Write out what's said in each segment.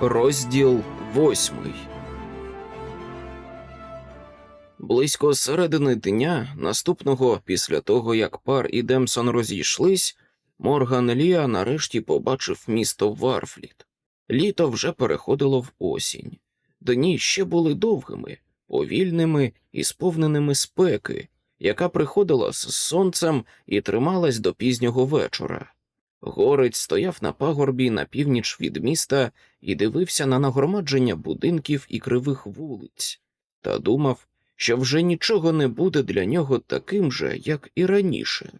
Розділ восьмий. Близько середини дня, наступного після того, як пар і Демсон розійшлись, Морган Ліа нарешті побачив місто Варфліт. Літо вже переходило в осінь. Дні ще були довгими, повільними і сповненими спеки, яка приходила з сонцем і трималась до пізнього вечора. Горець стояв на пагорбі на північ від міста і дивився на нагромадження будинків і кривих вулиць, та думав, що вже нічого не буде для нього таким же, як і раніше.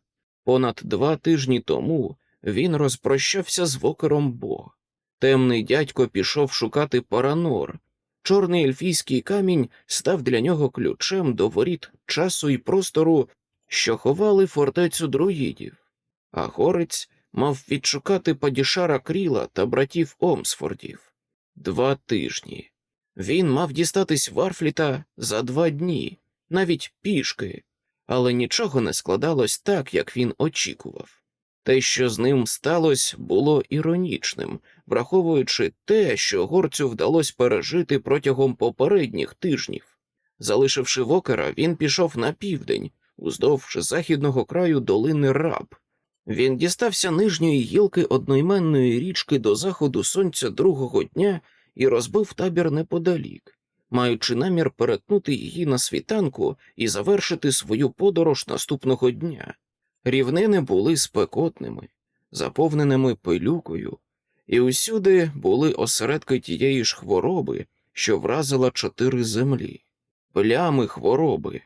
Понад два тижні тому він розпрощався з вокером Бо. Темний дядько пішов шукати Паранор. Чорний ельфійський камінь став для нього ключем до воріт часу і простору, що ховали фортецю друїдів, а горець мав відшукати падішара Кріла та братів Омсфордів. Два тижні. Він мав дістатись Варфліта за два дні, навіть пішки, але нічого не складалось так, як він очікував. Те, що з ним сталося, було іронічним, враховуючи те, що горцю вдалося пережити протягом попередніх тижнів. Залишивши вокера, він пішов на південь, уздовж західного краю долини Раб. Він дістався нижньої гілки одноіменної річки до заходу сонця другого дня і розбив табір неподалік, маючи намір перетнути її на світанку і завершити свою подорож наступного дня. Рівнини були спекотними, заповненими пилюкою, і усюди були осередки тієї ж хвороби, що вразила чотири землі, плями хвороби,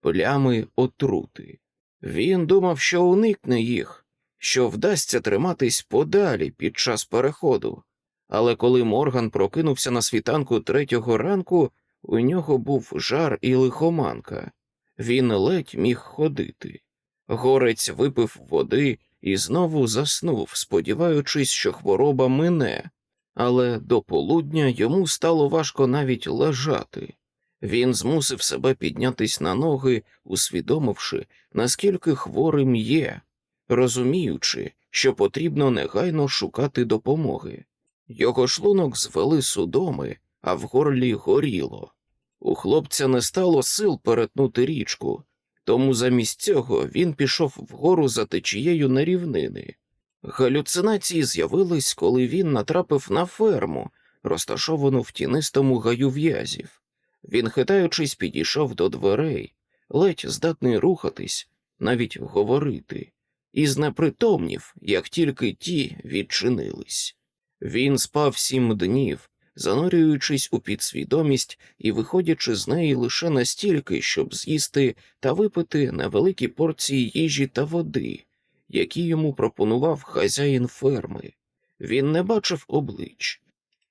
плями отрути. Він думав, що уникне їх, що вдасться триматись подалі під час переходу. Але коли Морган прокинувся на світанку третього ранку, у нього був жар і лихоманка. Він ледь міг ходити. Горець випив води і знову заснув, сподіваючись, що хвороба мине, але до полудня йому стало важко навіть лежати. Він змусив себе піднятись на ноги, усвідомивши, наскільки хворим є, розуміючи, що потрібно негайно шукати допомоги. Його шлунок звели судоми, а в горлі горіло. У хлопця не стало сил перетнути річку, тому замість цього він пішов вгору за течією на рівнини. Галюцинації з'явились, коли він натрапив на ферму, розташовану в тінистому гаю в'язів. Він, хитаючись, підійшов до дверей, ледь здатний рухатись, навіть говорити, і знепритомнів, як тільки ті відчинились. Він спав сім днів, занурюючись у підсвідомість і виходячи з неї лише настільки, щоб з'їсти та випити невеликі порції їжі та води, які йому пропонував хазяїн ферми. Він не бачив облич,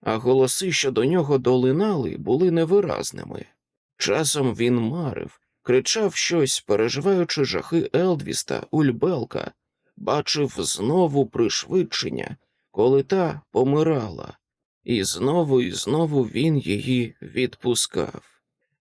а голоси, що до нього долинали, були невиразними. Часом він марив, кричав щось, переживаючи жахи Елдвіста, Ульбелка, бачив знову пришвидшення, коли та помирала, і знову і знову він її відпускав.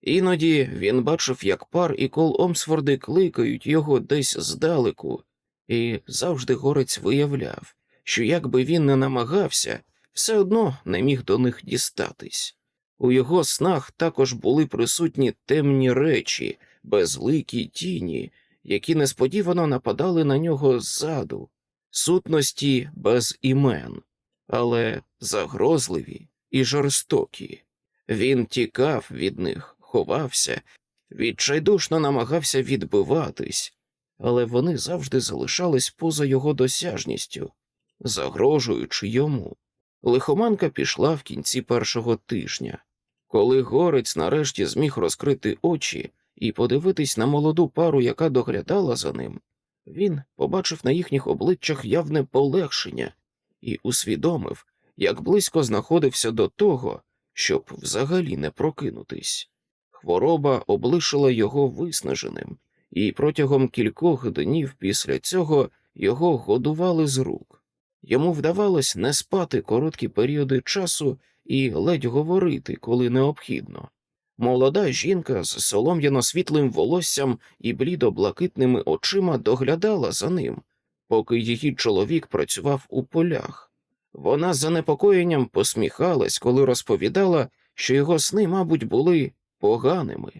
Іноді він бачив, як пар і кол Омсфорди кликають його десь здалеку, і завжди горець виявляв, що якби він не намагався, все одно не міг до них дістатись. У його снах також були присутні темні речі, безликі тіні, які несподівано нападали на нього ззаду, сутності без імен, але загрозливі і жорстокі. Він тікав від них, ховався, відчайдушно намагався відбиватись, але вони завжди залишались поза його досяжністю, загрожуючи йому. Лихоманка пішла в кінці першого тижня. Коли горець нарешті зміг розкрити очі і подивитись на молоду пару, яка доглядала за ним, він побачив на їхніх обличчях явне полегшення і усвідомив, як близько знаходився до того, щоб взагалі не прокинутись. Хвороба облишила його виснаженим, і протягом кількох днів після цього його годували з рук. Йому вдавалось не спати короткі періоди часу і ледь говорити, коли необхідно. Молода жінка з солом'яно світлим волоссям і блідо-блакитними очима доглядала за ним, поки її чоловік працював у полях. Вона з занепокоєнням посміхалась, коли розповідала, що його сни, мабуть, були поганими.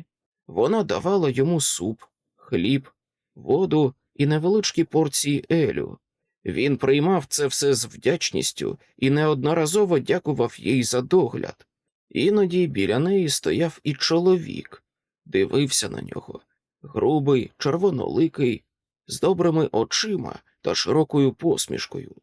Вона давала йому суп, хліб, воду і невеличкі порції елю. Він приймав це все з вдячністю і неодноразово дякував їй за догляд. Іноді біля неї стояв і чоловік, дивився на нього, грубий, червоноликий, з добрими очима та широкою посмішкою.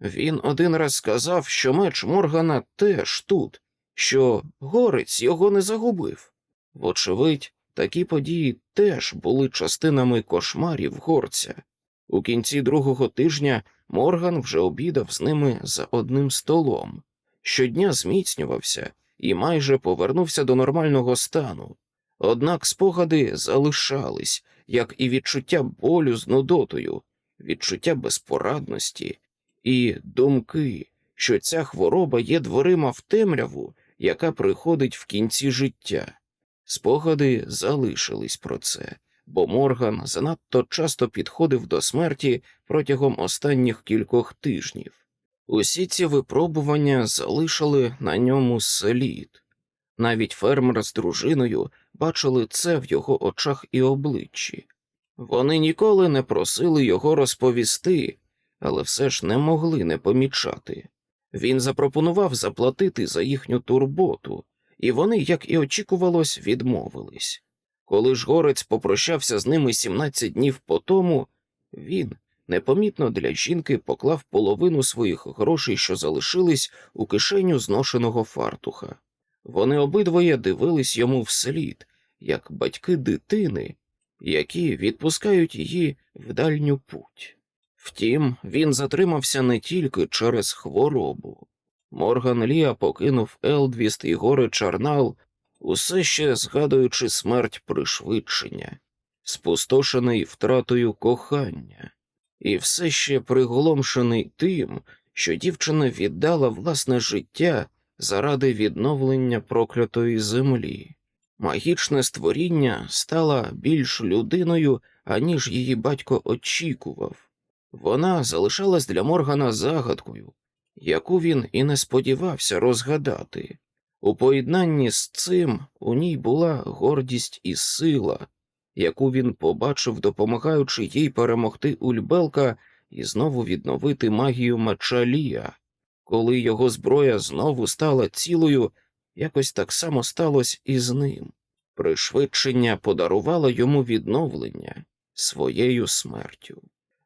Він один раз сказав, що меч Моргана теж тут, що горець його не загубив. Вочевидь, такі події теж були частинами кошмарів горця. У кінці другого тижня Морган вже обідав з ними за одним столом, щодня зміцнювався і майже повернувся до нормального стану. Однак спогади залишались, як і відчуття болю з нудотою, відчуття безпорадності і думки, що ця хвороба є дверима в темряву, яка приходить в кінці життя. Спогади залишились про це, бо Морган занадто часто підходив до смерті протягом останніх кількох тижнів. Усі ці випробування залишили на ньому слід. Навіть фермер з дружиною бачили це в його очах і обличчі. Вони ніколи не просили його розповісти, але все ж не могли не помічати. Він запропонував заплатити за їхню турботу, і вони, як і очікувалось, відмовились. Коли ж горець попрощався з ними 17 днів по тому, він непомітно для жінки поклав половину своїх грошей, що залишились, у кишеню зношеного фартуха. Вони обидвоє дивились йому вслід, як батьки дитини, які відпускають її в дальню путь. Втім, він затримався не тільки через хворобу. Морган Ліа покинув Елдвіст і гори Чарнал, усе ще згадуючи смерть пришвидшення, спустошений втратою кохання, і все ще приголомшений тим, що дівчина віддала власне життя заради відновлення проклятої землі. Магічне створіння стало більш людиною, аніж її батько очікував. Вона залишалась для Моргана загадкою, яку він і не сподівався розгадати. У поєднанні з цим у ній була гордість і сила, яку він побачив, допомагаючи їй перемогти Ульбелка і знову відновити магію Мачалія. Коли його зброя знову стала цілою, якось так само сталося і з ним. Пришвидшення подарувало йому відновлення своєю смертю.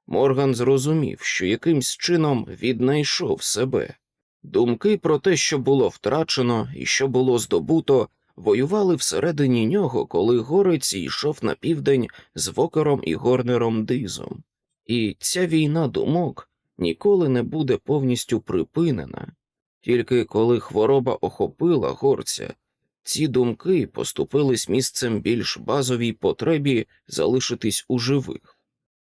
Морган зрозумів, що якимсь чином віднайшов себе. Думки про те, що було втрачено і що було здобуто, воювали всередині нього, коли горець йшов на південь з Вокером і Горнером Дизом. І ця війна думок ніколи не буде повністю припинена. Тільки коли хвороба охопила горця, ці думки поступились місцем більш базовій потребі залишитись у живих.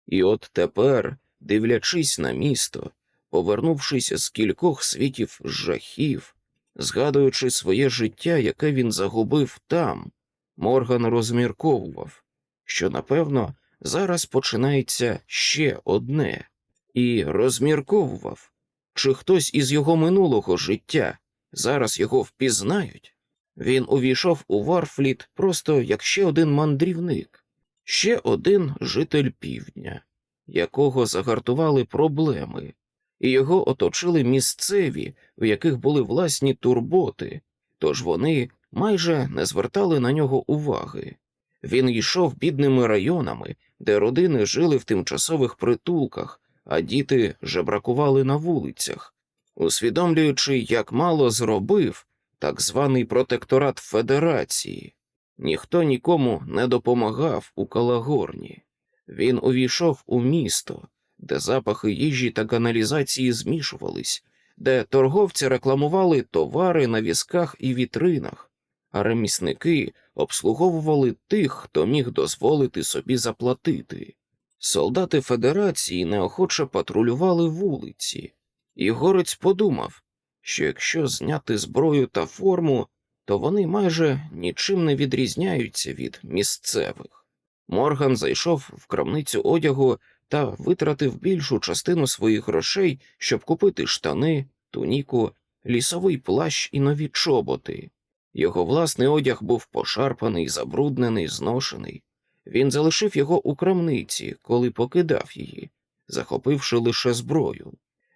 І от тепер, дивлячись на місто, повернувшись з кількох світів жахів, згадуючи своє життя, яке він загубив там, Морган розмірковував, що напевно зараз починається ще одне, і розмірковував, чи хтось із його минулого життя зараз його впізнають. Він увійшов у Варфліт просто як ще один мандрівник, ще один житель півдня, якого загартували проблеми, і його оточили місцеві, в яких були власні турботи, тож вони майже не звертали на нього уваги. Він йшов бідними районами, де родини жили в тимчасових притулках, а діти жебракували на вулицях, усвідомлюючи, як мало зробив так званий протекторат Федерації. Ніхто нікому не допомагав у Калагорні. Він увійшов у місто, де запахи їжі та каналізації змішувались, де торговці рекламували товари на візках і вітринах, а ремісники обслуговували тих, хто міг дозволити собі заплатити. Солдати Федерації неохоче патрулювали вулиці, і горець подумав, що якщо зняти зброю та форму, то вони майже нічим не відрізняються від місцевих. Морган зайшов в крамницю одягу та витратив більшу частину своїх грошей, щоб купити штани, туніку, лісовий плащ і нові чоботи. Його власний одяг був пошарпаний, забруднений, зношений. Він залишив його у крамниці, коли покидав її, захопивши лише зброю.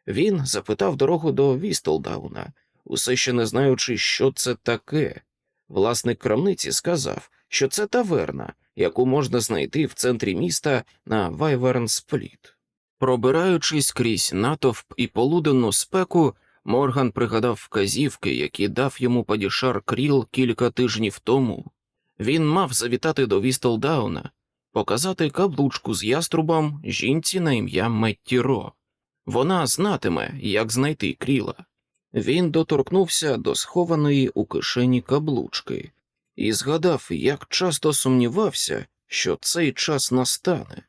Він запитав дорогу до Вістолдауна, усе ще не знаючи, що це таке. Власник крамниці сказав, що це таверна, яку можна знайти в центрі міста на Вайверн-Спліт. Пробираючись крізь натовп і полуденну спеку, Морган пригадав вказівки, які дав йому падішар Кріл кілька тижнів тому. Він мав завітати до Вістелдауна, показати каблучку з яструбом жінці на ім'я Метті Ро. Вона знатиме, як знайти кріла. Він доторкнувся до схованої у кишені каблучки і згадав, як часто сумнівався, що цей час настане.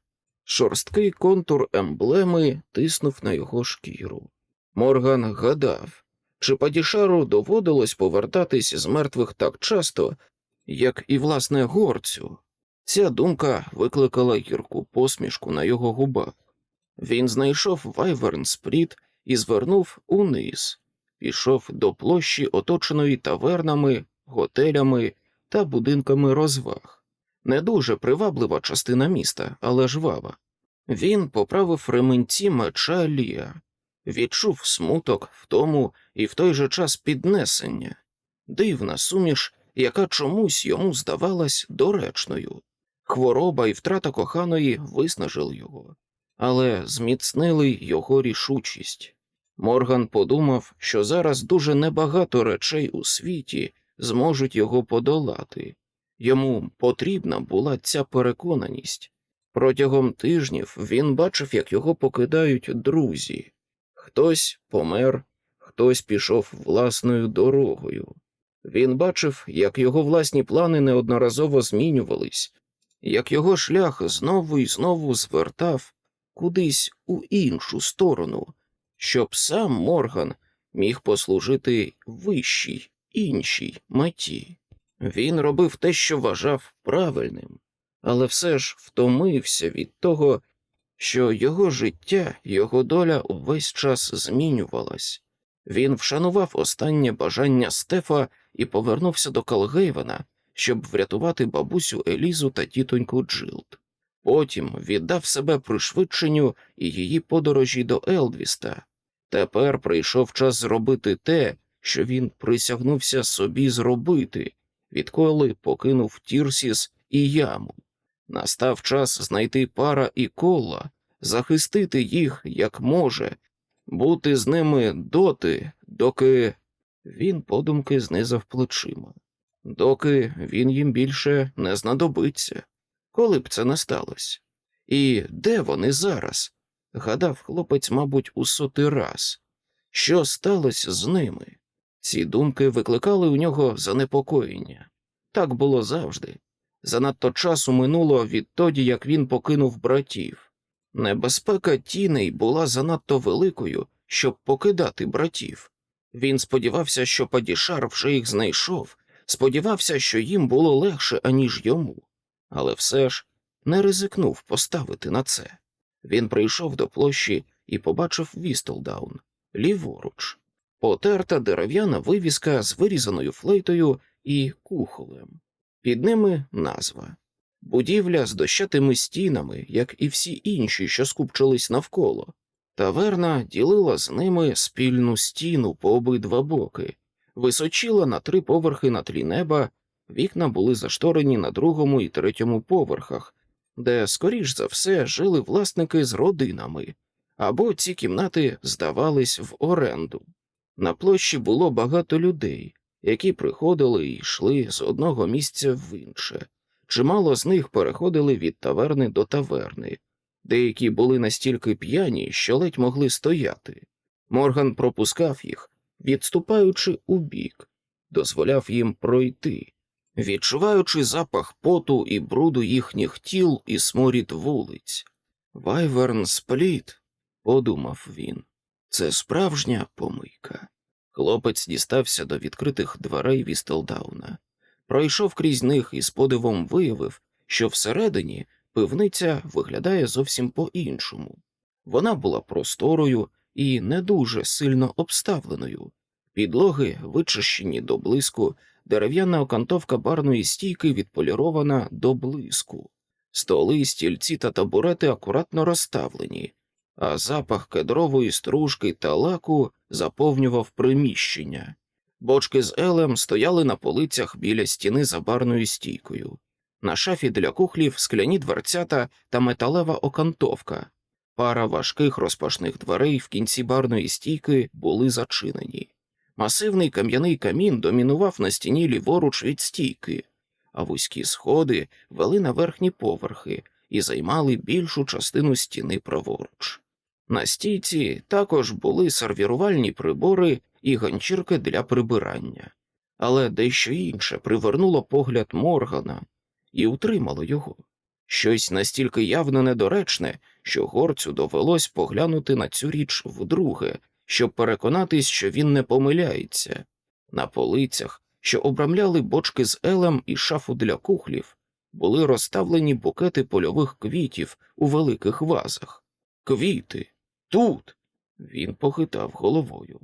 Шорсткий контур емблеми тиснув на його шкіру. Морган гадав, чи Падішару доводилось повертатись з мертвих так часто, як і власне горцю. Ця думка викликала гірку посмішку на його губах. Він знайшов Вайверн Спріт і звернув униз, пішов до площі, оточеної тавернами, готелями та будинками розваг. Не дуже приваблива частина міста, але жвава. Він поправив ременці меча Лія, відчув смуток, втому і в той же час піднесення, дивна суміш, яка чомусь йому здавалась доречною. Хвороба і втрата коханої виснажили його, але зміцнили його рішучість. Морган подумав, що зараз дуже небагато речей у світі зможуть його подолати. Йому потрібна була ця переконаність. Протягом тижнів він бачив, як його покидають друзі. Хтось помер, хтось пішов власною дорогою. Він бачив, як його власні плани неодноразово змінювались, як його шлях знову і знову звертав кудись у іншу сторону, щоб сам Морган міг послужити вищій, іншій меті. Він робив те, що вважав правильним, але все ж втомився від того, що його життя, його доля увесь час змінювалась. Він вшанував останнє бажання Стефа і повернувся до Калгейвена, щоб врятувати бабусю Елізу та тітоньку Джилд. Потім віддав себе пришвидшенню і її подорожі до Елдвіста. Тепер прийшов час зробити те, що він присягнувся собі зробити, відколи покинув Тірсіс і яму. Настав час знайти пара і кола, захистити їх як може, бути з ними доти, доки він подумки знизав плечима, доки він їм більше не знадобиться, коли б це не сталося. І де вони зараз? гадав хлопець, мабуть, у сотий раз. Що сталося з ними? Ці думки викликали у нього занепокоєння. Так було завжди. Занадто часу минуло відтоді, як він покинув братів. Небезпека тіней була занадто великою, щоб покидати братів. Він сподівався, що Падішар вже їх знайшов, сподівався, що їм було легше, аніж йому, але все ж не ризикнув поставити на це. Він прийшов до площі і побачив Вістолдаун ліворуч, потерта дерев'яна вивіска з вирізаною флейтою і кухолем. Під ними назва будівля з дощатими стінами, як і всі інші, що скупчились навколо. Таверна ділила з ними спільну стіну по обидва боки, височила на три поверхи на тлі неба, вікна були зашторені на другому і третьому поверхах, де, скоріш за все, жили власники з родинами, або ці кімнати здавались в оренду. На площі було багато людей, які приходили і йшли з одного місця в інше. Чимало з них переходили від таверни до таверни, деякі були настільки п'яні, що ледь могли стояти. Морган пропускав їх, відступаючи убік, дозволяв їм пройти, відчуваючи запах поту і бруду їхніх тіл і сморід вулиць. Вайверн спліт, подумав він, це справжня помийка. Хлопець дістався до відкритих дверей Вістелдауна, пройшов крізь них і з подивом виявив, що всередині пивниця виглядає зовсім по-іншому. Вона була просторою і не дуже сильно обставленою. Підлоги вичищені до блиску, дерев'яна окантовка барної стійки відполірована до блиску. Столи, стільці та табурети акуратно розставлені, а запах кедрової стружки та лаку заповнював приміщення. Бочки з елем стояли на полицях біля стіни за барною стійкою. На шафі для кухлів скляні дверцята та металева окантовка. Пара важких розпашних дверей в кінці барної стійки були зачинені. Масивний кам'яний камін домінував на стіні ліворуч від стійки, а вузькі сходи вели на верхні поверхи і займали більшу частину стіни праворуч. На стійці також були сервірувальні прибори і ганчірки для прибирання, але дещо інше привернуло погляд Моргана і утримало його. Щось настільки явно недоречне, що горцю довелось поглянути на цю річ вдруге, щоб переконатись, що він не помиляється. На полицях, що обрамляли бочки з елем і шафу для кухлів, були розставлені букети польових квітів у великих вазах. Квіти тут. Він похитав головою.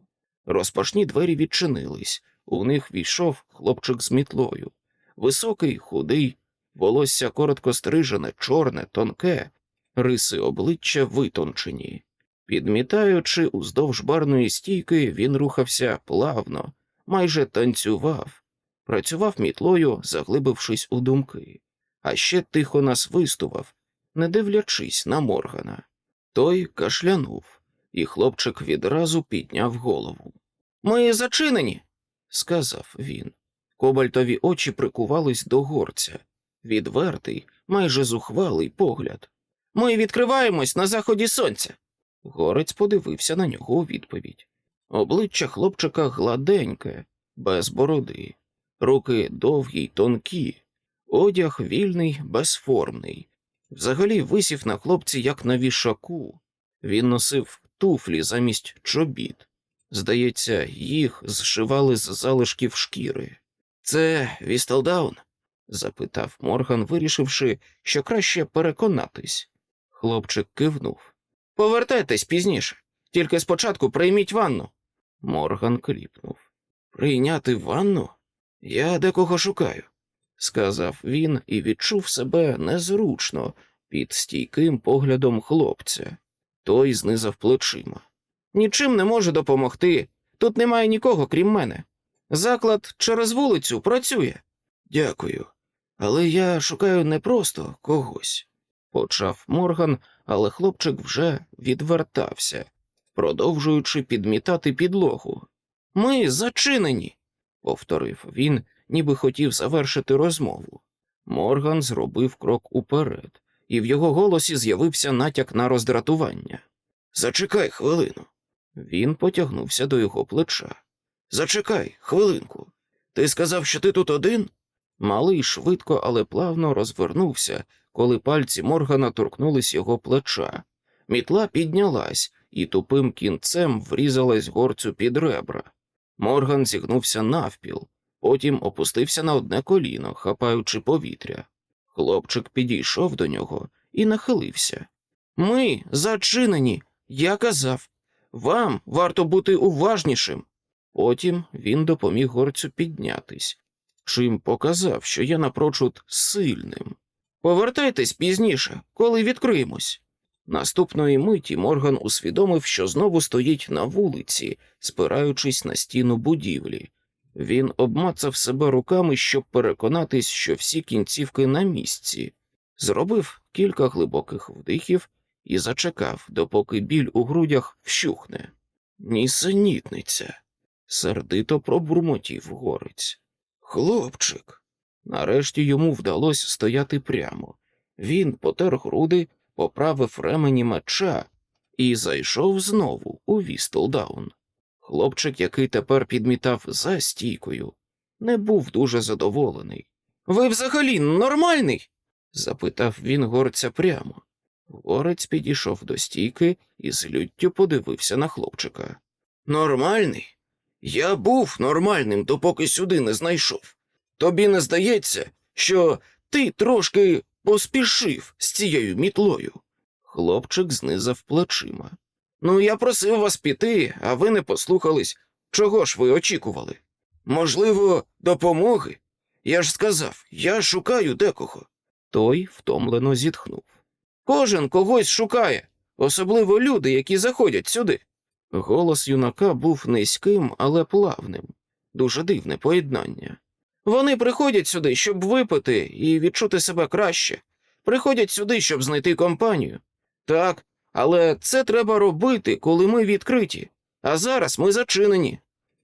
Розпашні двері відчинились, у них війшов хлопчик з мітлою. Високий, худий, волосся коротко стрижене, чорне, тонке, риси обличчя витончені. Підмітаючи уздовж барної стійки, він рухався плавно, майже танцював, працював мітлою, заглибившись у думки, а ще тихо насвистував, не дивлячись на Моргана. Той кашлянув, і хлопчик відразу підняв голову. Ми зачинені, сказав він. Кобальтові очі прикувались до горця, відвертий, майже зухвалий погляд. Ми відкриваємось на заході сонця. Горець подивився на нього у відповідь. Обличчя хлопчика гладеньке, без бороди, руки довгі й тонкі, одяг вільний, безформний. Взагалі висів на хлопці, як на вішаку. Він носив туфлі замість чобіт. Здається, їх зшивали з залишків шкіри. Це Вістелдаун? запитав Морган, вирішивши, що краще переконатись. Хлопчик кивнув. Повертайтесь пізніше, тільки спочатку прийміть ванну. Морган кліпнув. Прийняти ванну? Я декого шукаю, сказав він і відчув себе незручно під стійким поглядом хлопця. Той знизав плечима. Нічим не можу допомогти. Тут немає нікого, крім мене. Заклад через вулицю працює. Дякую. Але я шукаю не просто когось, почав Морган, але хлопчик вже відвертався, продовжуючи підмітати підлогу. Ми зачинені, повторив він, ніби хотів завершити розмову. Морган зробив крок уперед, і в його голосі з'явився натяк на роздратування. Зачекай хвилину. Він потягнувся до його плеча. Зачекай, хвилинку. Ти сказав, що ти тут один? Малий швидко, але плавно розвернувся, коли пальці Моргана торкнулись його плеча. Мітла піднялась і тупим кінцем врізалась горцю під ребра. Морган зігнувся навпіл, потім опустився на одне коліно, хапаючи повітря. Хлопчик підійшов до нього і нахилився. Ми зачинені, я казав. Вам варто бути уважнішим. Потім він допоміг горцю піднятись, чим показав, що є напрочуд сильним. Повертайтесь пізніше, коли відкриємось. Наступної миті Морган усвідомив, що знову стоїть на вулиці, спираючись на стіну будівлі. Він обмацав себе руками, щоб переконатись, що всі кінцівки на місці, зробив кілька глибоких вдихів і зачекав, допоки біль у грудях вщухне. Нісенітниця, сердито пробурмотів горець. Хлопчик. Нарешті йому вдалося стояти прямо. Він потер груди, поправив ремені меча і зайшов знову у Вістлдаун. Хлопчик, який тепер підмітав за стійкою, не був дуже задоволений. Ви взагалі нормальний? запитав він горця прямо. Горець підійшов до стійки і з люттю подивився на хлопчика. Нормальний? Я був нормальним, допоки сюди не знайшов. Тобі не здається, що ти трошки поспішив з цією мітлою. Хлопчик знизав плечима. Ну, я просив вас піти, а ви не послухались. Чого ж ви очікували? Можливо, допомоги? Я ж сказав, я шукаю декого. Той втомлено зітхнув. Кожен когось шукає, особливо люди, які заходять сюди. Голос юнака був низьким, але плавним, дуже дивне поєднання. Вони приходять сюди, щоб випити і відчути себе краще. Приходять сюди, щоб знайти компанію. Так, але це треба робити, коли ми відкриті. А зараз ми зачинені.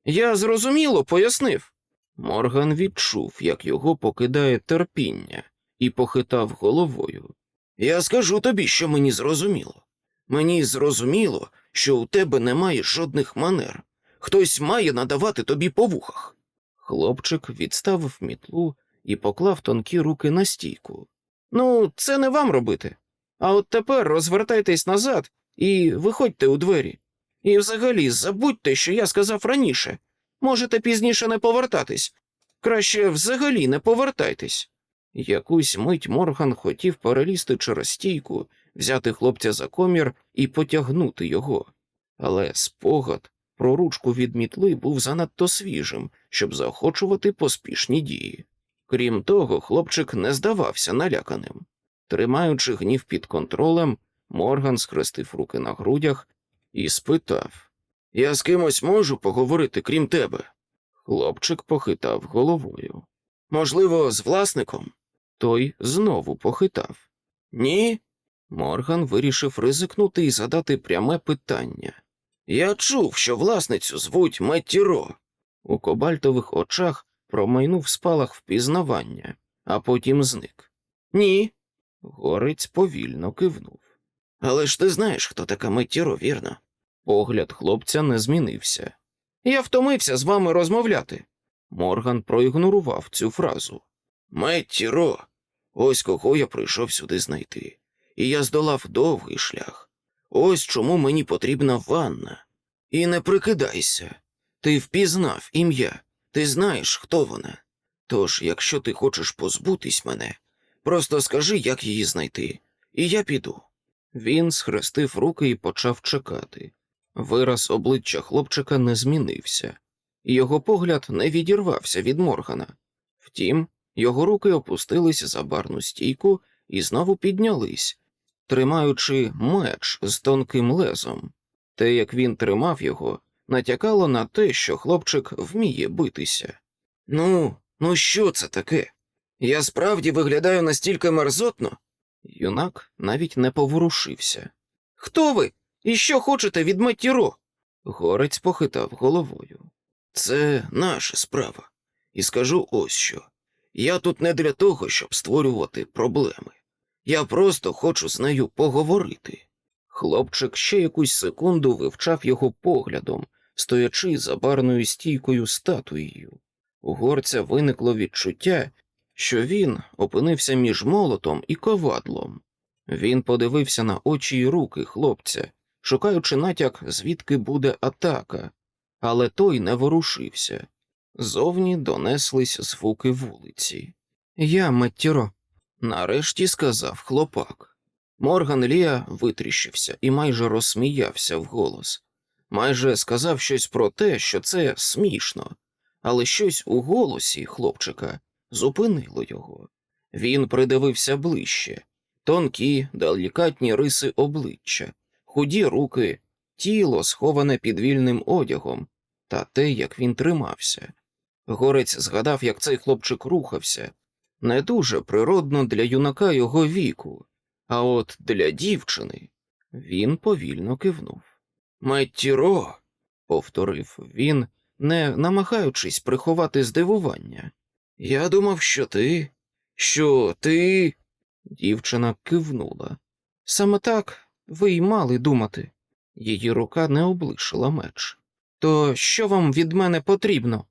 Я зрозуміло пояснив. Морган відчув, як його покидає терпіння, і похитав головою. Я скажу тобі, що мені зрозуміло. Мені зрозуміло, що у тебе немає жодних манер. Хтось має надавати тобі по вухах. Хлопчик відставив мітлу і поклав тонкі руки на стійку. Ну, це не вам робити. А от тепер розвертайтесь назад і виходьте у двері. І взагалі забудьте, що я сказав раніше. Можете пізніше не повертатись. Краще взагалі не повертайтесь. Якусь мить Морган хотів перелізти через стійку, взяти хлопця за комір і потягнути його. Але спогад про ручку від мітли був занадто свіжим, щоб заохочувати поспішні дії. Крім того, хлопчик не здавався наляканим. Тримаючи гнів під контролем, Морган схрестив руки на грудях і спитав Я з кимось можу поговорити, крім тебе? Хлопчик похитав головою. Можливо, з власником? Той знову похитав. Ні. Морган вирішив ризикнути і задати пряме питання. Я чув, що власницю звуть Метті Ро». У кобальтових очах промайнув спалах впізнавання, а потім зник. Ні. Горець повільно кивнув. Але ж ти знаєш, хто така Меттіро, вірно? Погляд хлопця не змінився. Я втомився з вами розмовляти. Морган проігнорував цю фразу. Меттіро, ось кого я прийшов сюди знайти. І я здолав довгий шлях. Ось чому мені потрібна ванна. І не прикидайся. Ти впізнав ім'я, ти знаєш, хто вона. Тож, якщо ти хочеш позбутись мене, просто скажи, як її знайти, і я піду. Він схрестив руки і почав чекати. Вираз обличчя хлопчика не змінився, його погляд не відірвався від Моргана. Втім, його руки опустились за барну стійку і знову піднялись, тримаючи меч з тонким лезом. Те, як він тримав його, натякало на те, що хлопчик вміє битися. Ну, ну що це таке? Я справді виглядаю настільки мерзотно. Юнак навіть не поворушився. Хто ви? І що хочете від Меттіро? Горець похитав головою. Це наша справа. І скажу ось що. Я тут не для того, щоб створювати проблеми. Я просто хочу з нею поговорити. Хлопчик ще якусь секунду вивчав його поглядом, стоячи за барною стійкою статуєю. У горця виникло відчуття, що він опинився між молотом і ковадлом. Він подивився на очі й руки хлопця, шукаючи натяк, звідки буде атака, але той не ворушився. Зовні донеслись звуки вулиці. Я, Меттіро, нарешті сказав хлопак. Морган Ліа витріщився і майже розсміявся вголос. Майже сказав щось про те, що це смішно, але щось у голосі хлопчика зупинило його. Він придивився ближче тонкі, делікатні риси обличчя, худі руки, тіло, сховане під вільним одягом, та те, як він тримався. Горець згадав, як цей хлопчик рухався, не дуже природно для юнака його віку, а от для дівчини він повільно кивнув. Меттіро, повторив він, не намагаючись приховати здивування. Я думав, що ти, що ти. Дівчина кивнула. Саме так ви й мали думати. Її рука не облишила меч. То що вам від мене потрібно?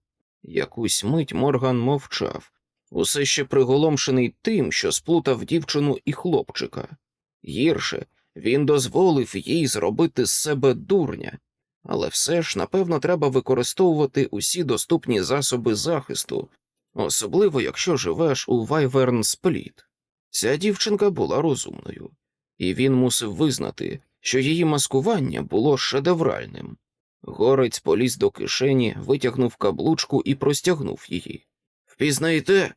Якусь мить Морган мовчав, усе ще приголомшений тим, що сплутав дівчину і хлопчика. Гірше, він дозволив їй зробити з себе дурня, але все ж, напевно, треба використовувати усі доступні засоби захисту, особливо якщо живеш у Вайверн Спліт. Ця дівчинка була розумною, і він мусив визнати, що її маскування було шедевральним. Горець поліз до кишені, витягнув каблучку і простягнув її. Впізнаєте?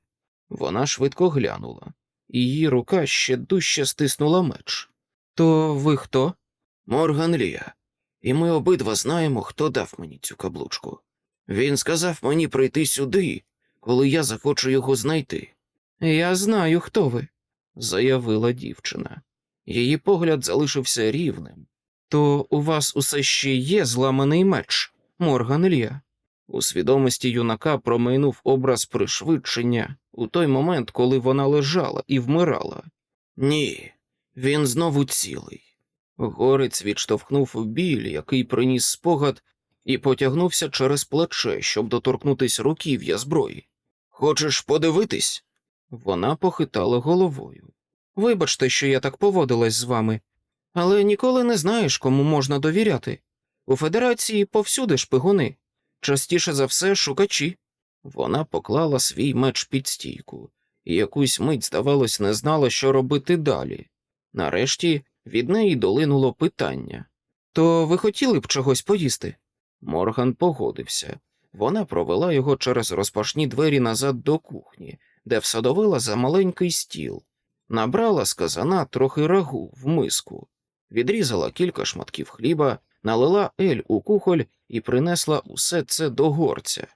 Вона швидко глянула. Її рука ще дужче стиснула меч. То ви хто? Морган Лія. І ми обидва знаємо, хто дав мені цю каблучку. Він сказав мені прийти сюди, коли я захочу його знайти. Я знаю, хто ви, заявила дівчина. Її погляд залишився рівним. То у вас усе ще є зламаний меч, Морган Лія. У свідомості юнака промайнув образ пришвидшення у той момент, коли вона лежала і вмирала. Ні, він знову цілий. Горець відштовхнув біль, який приніс спогад, і потягнувся через плече, щоб доторкнутись руків'я зброї. Хочеш подивитись? Вона похитала головою. Вибачте, що я так поводилась з вами, але ніколи не знаєш, кому можна довіряти. У Федерації повсюди шпигуни, частіше за все шукачі. Вона поклала свій меч під стійку, і якусь мить, здавалось, не знала, що робити далі. Нарешті від неї долинуло питання То ви хотіли б чогось поїсти? Морган погодився. Вона провела його через розпашні двері назад до кухні, де всадовила за маленький стіл, набрала з казана трохи рагу в миску, відрізала кілька шматків хліба, налила ель у кухоль і принесла усе це до горця.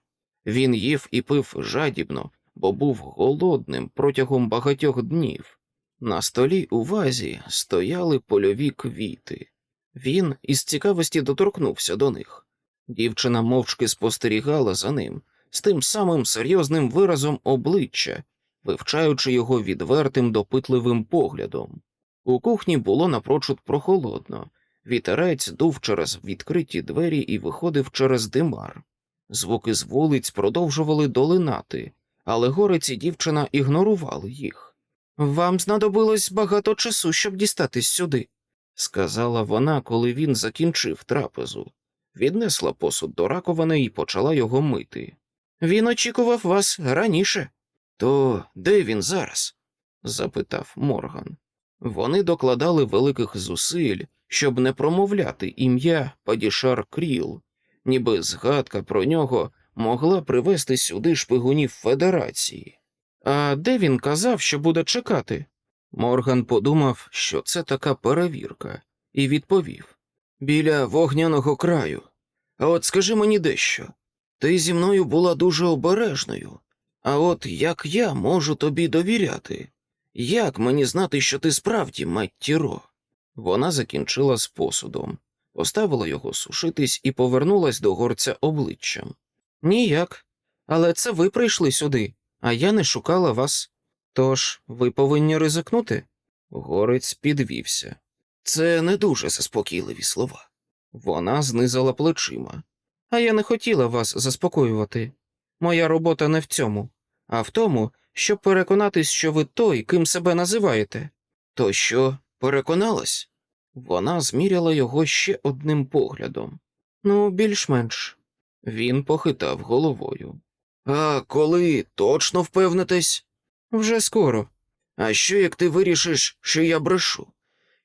Він їв і пив жадібно, бо був голодним протягом багатьох днів. На столі у вазі стояли польові квіти. Він із цікавості доторкнувся до них. Дівчина мовчки спостерігала за ним з тим самим серйозним виразом обличчя, вивчаючи його відвертим допитливим поглядом. У кухні було напрочуд прохолодно, вітерець дув через відкриті двері і виходив через димар. Звуки з вулиць продовжували долинати, але горець і дівчина ігнорували їх. Вам знадобилось багато часу, щоб дістатись сюди, сказала вона, коли він закінчив трапезу, віднесла посуд до раковини і почала його мити. Він очікував вас раніше. То де він зараз? запитав Морган. Вони докладали великих зусиль, щоб не промовляти ім'я Падішар Кріл, ніби згадка про нього могла привести сюди шпигунів Федерації. А де він казав, що буде чекати? Морган подумав, що це така перевірка, і відповів Біля вогняного краю. А от скажи мені дещо. Ти зі мною була дуже обережною. А от як я можу тобі довіряти? Як мені знати, що ти справді Маттіро? Вона закінчила з посудом, поставила його сушитись і повернулась до горця обличчям. Ніяк. Але це ви прийшли сюди, а я не шукала вас. Тож ви повинні ризикнути. Горець підвівся. Це не дуже заспокійливі слова. Вона знизала плечима. А я не хотіла вас заспокоювати. Моя робота не в цьому, а в тому, щоб переконатись, що ви той, ким себе називаєте. То що, переконалась? Вона зміряла його ще одним поглядом. Ну, більш-менш. Він похитав головою. А коли точно впевнитесь? Вже скоро. А що як ти вирішиш, що я брешу?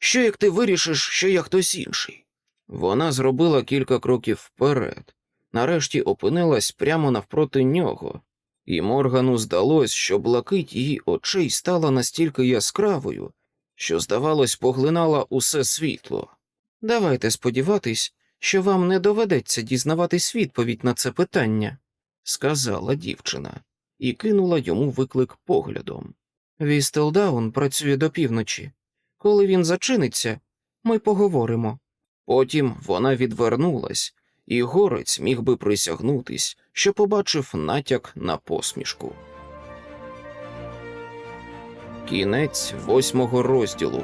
Що як ти вирішиш, що я хтось інший? Вона зробила кілька кроків вперед, нарешті опинилась прямо навпроти нього, і Моргану здалось, що блакить її очей стала настільки яскравою, що, здавалось, поглинала усе світло. Давайте сподіватись, що вам не доведеться дізнаватись відповідь на це питання, сказала дівчина і кинула йому виклик поглядом. Вістелдаун працює до півночі. Коли він зачиниться, ми поговоримо. Потім вона відвернулась, і горець міг би присягнутись, що побачив натяк на посмішку. Кінець восьмого розділу.